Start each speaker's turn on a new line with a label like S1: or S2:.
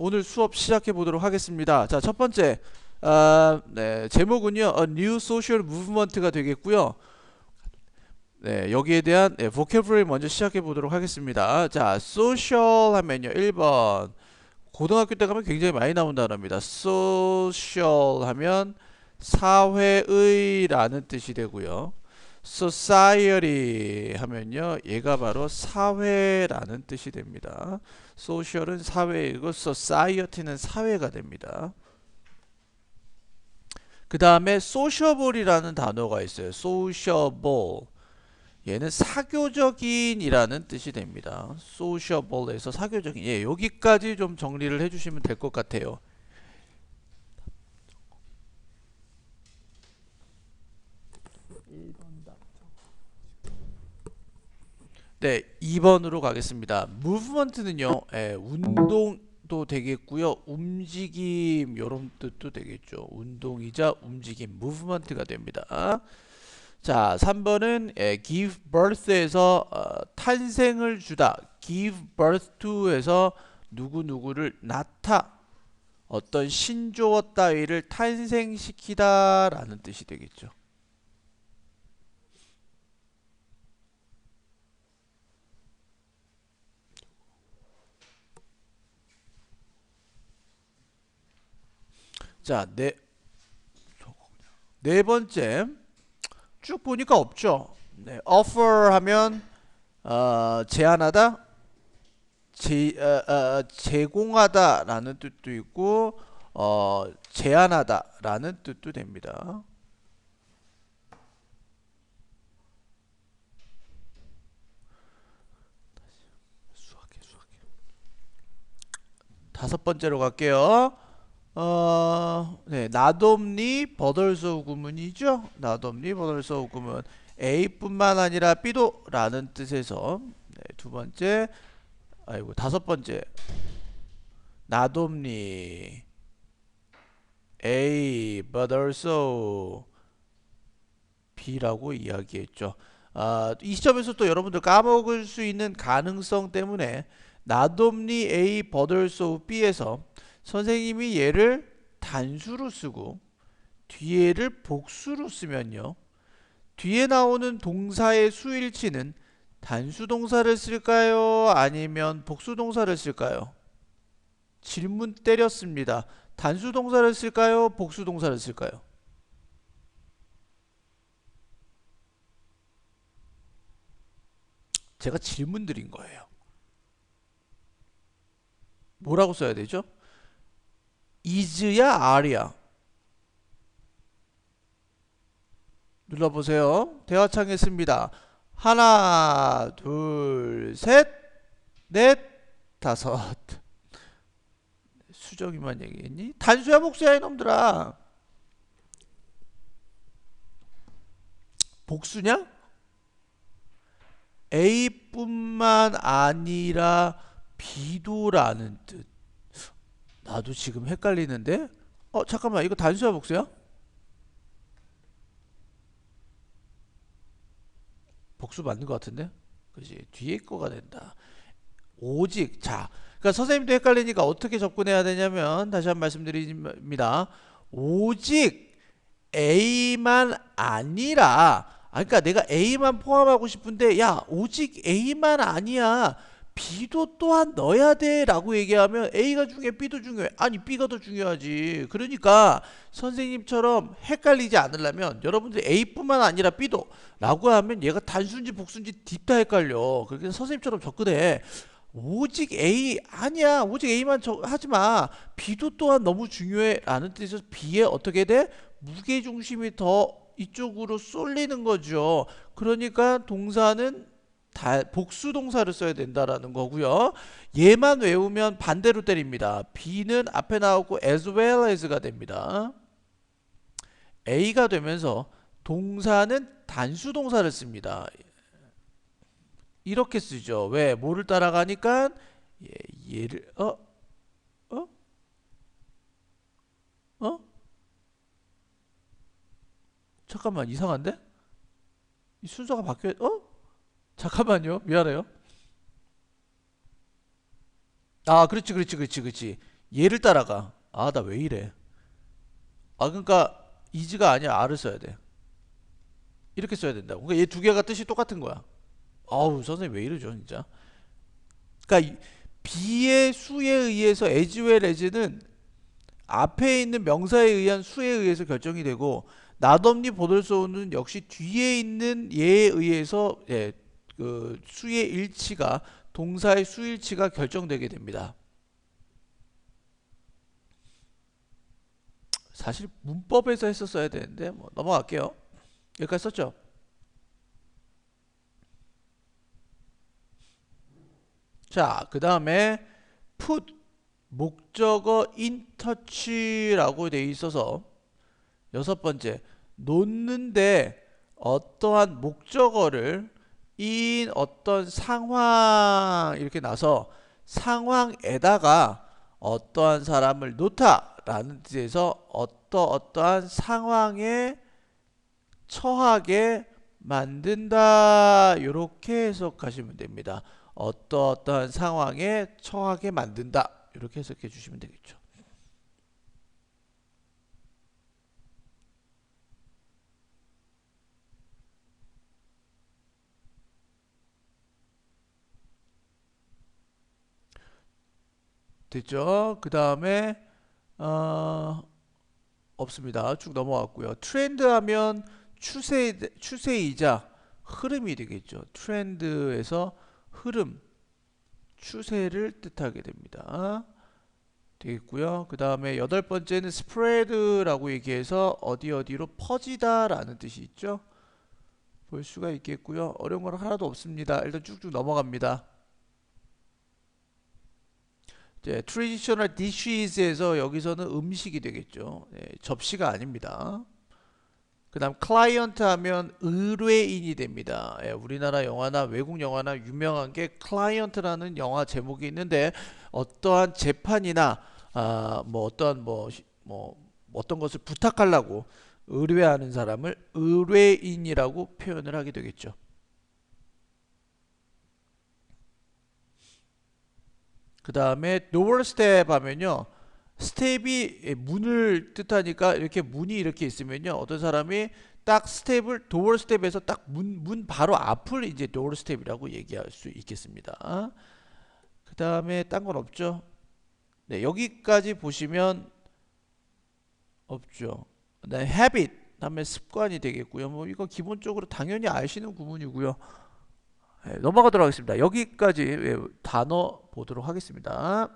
S1: 오늘 수업 시작해 보도록 하겠습니다. 자, 첫 번째, 아, 네, 제목은요, A New Social Movement가 되겠고요. 네, 여기에 대한 네, vocabulary 먼저 시작해 보도록 하겠습니다. 자, social 하면요, 1번. 고등학교 때 가면 굉장히 많이 나온 단어입니다. social 하면 사회의라는 뜻이 되고요. Society 하면요, 얘가 바로 사회라는 뜻이 됩니다. social은 사회이고 society는 사회가 됩니다. 그 다음에 sociable이라는 단어가 있어요. sociable. 얘는 사교적인이라는 뜻이 됩니다. sociable에서 사교적인. 예, 여기까지 좀 정리를 해주시면 될 것 같아요. 네, 2번으로 가겠습니다. movement는요, 예, 운동도 되겠고요, 움직임 이런 뜻도 되겠죠. 운동이자 움직임, movement가 됩니다. 자, 3번은 예, give birth에서 어, 탄생을 주다, give birth to에서 누구 누구를 낳다, 어떤 신조어 따위를 탄생시키다라는 뜻이 되겠죠. 자, 네, 네 번째 쭉 보니까 없죠. 네, offer 하면 어, 제안하다, 제, 어, 어, 제공하다라는 뜻도 있고 어, 제안하다라는 뜻도 됩니다. 다섯 번째로 갈게요. 어, 네, 나돔니 버덜서 구문이죠. 나돔니 버덜서 구문 A뿐만 아니라 B도 라는 뜻에서 네, 두 번째, 아이고 다섯 번째 나돔니 A but also B라고 이야기했죠. 아, 이 시점에서 또 여러분들 까먹을 수 있는 가능성 때문에 나돔니 A but also B에서 선생님이 얘를 단수로 쓰고 뒤에를 복수로 쓰면요. 뒤에 나오는 동사의 수일치는 단수 동사를 쓸까요? 아니면 복수 동사를 쓸까요? 질문 때렸습니다. 단수 동사를 쓸까요? 복수 동사를 쓸까요? 제가 질문 드린 거예요. 뭐라고 써야 되죠? Is야 are야? 눌러보세요. 대화창에 씁니다. 하나, 둘, 셋, 넷, 다섯. 수정이만 얘기했니? 단수야 복수야 이놈들아. 복수냐? A뿐만 아니라 B도라는 뜻. 나도 지금 헷갈리는데? 어, 잠깐만. 이거 단수야 복수야? 복수 맞는 것 같은데? 그지 뒤에 거가 된다. 오직 자, 그러니까 선생님도 헷갈리니까 어떻게 접근해야 되냐면 다시 한번 말씀드립니다. 오직 A만 아니라 아 그러니까 내가 A만 포함하고 싶은데 야 오직 A만 아니야. B도 또한 넣어야 돼 라고 얘기하면 A가 중요해 B도 중요해? 아니 B가 더 중요하지. 그러니까 선생님처럼 헷갈리지 않으려면 여러분들이 A뿐만 아니라 B도 라고 하면 얘가 단순지 복순지 딥다 헷갈려. 그러니까 선생님처럼 접근해. 오직 A 아니야. 오직 A만 하지마. B도 또한 너무 중요해 라는 뜻에서 B에 어떻게 돼? 무게중심이 더 이쪽으로 쏠리는 거죠. 그러니까 동사는 다 복수 동사를 써야 된다라는 거고요. 얘만 외우면 반대로 때립니다. B는 앞에 나오고 as well as가 됩니다. A가 되면서 동사는 단수 동사를 씁니다. 이렇게 쓰죠. 왜? 뭐를 따라가니까 얘, 얘를 어? 어? 어? 잠깐만 이상한데? 이 순서가 바뀌어 어? 잠깐만요. 미안해요. 아, 그렇지, 그렇지, 그렇지, 그렇지. 얘를 따라가. 아, 나 왜 이래? 아, 그러니까 is가 아니야. are를 써야 돼. 이렇게 써야 된다. 그러니까 얘 두 개가 뜻이 똑같은 거야. 아우, 선생님 왜 이러죠, 진짜? 그러니까 이- be의 수에 의해서 as well as는 앞에 있는 명사에 의한 수에 의해서 결정이 되고 나dom니 보들소는 역시 뒤에 있는 예에 의해서 예, 그 수의 일치가 동사의 수일치가 결정되게 됩니다. 사실 문법에서 했었어야 되는데 뭐 넘어갈게요. 여기까지 썼죠? 자, 그 다음에 put 목적어 touch라고 돼 있어서 여섯 번째 놓는데 어떠한 목적어를 in 어떤 상황 이렇게 나서 상황에다가 어떠한 사람을 놓다라는 뜻에서 어떠 어떠한 상황에 처하게 만든다 이렇게 해석하시면 됩니다. 어떠 어떠한 상황에 처하게 만든다 이렇게 해석해 주시면 되겠죠. 됐죠? 그 다음에 어, 없습니다. 쭉 넘어갔고요. 트렌드 하면 추세 추세이자 흐름이 되겠죠. 트렌드에서 흐름, 추세를 뜻하게 됩니다. 되겠고요. 그 다음에 여덟 번째는 스프레드라고 얘기해서 어디 어디로 퍼지다 라는 뜻이 있죠. 볼 수가 있겠고요. 어려운 건 하나도 없습니다. 일단 쭉쭉 넘어갑니다. 이제 traditional dishes에서 여기서는 음식이 되겠죠. 네, 접시가 아닙니다. 그 다음 클라이언트 하면 의뢰인이 됩니다. 예, 우리나라 영화나 외국 영화나 유명한 게 클라이언트라는 영화 제목이 있는데 어떠한 재판이나 아, 뭐 어떠한 뭐, 시- 뭐 어떤 것을 부탁하려고 의뢰하는 사람을 의뢰인이라고 표현을 하게 되겠죠. 그 다음에 door step 하면요. 스텝이 문을 뜻하니까 이렇게 문이 이렇게 있으면요. 어떤 사람이 딱 스텝을 door step에서 딱 문 문 바로 앞을 이제 door step이라고 얘기할 수 있겠습니다. 그 다음에 딴 건 없죠. 네, 여기까지 보시면 없죠. 네, habit 하면 습관이 되겠고요. 뭐 이거 기본적으로 당연히 아시는 구문이고요. 네, 넘어가도록 하겠습니다. 여기까지 예, 단어 보도록 하겠습니다.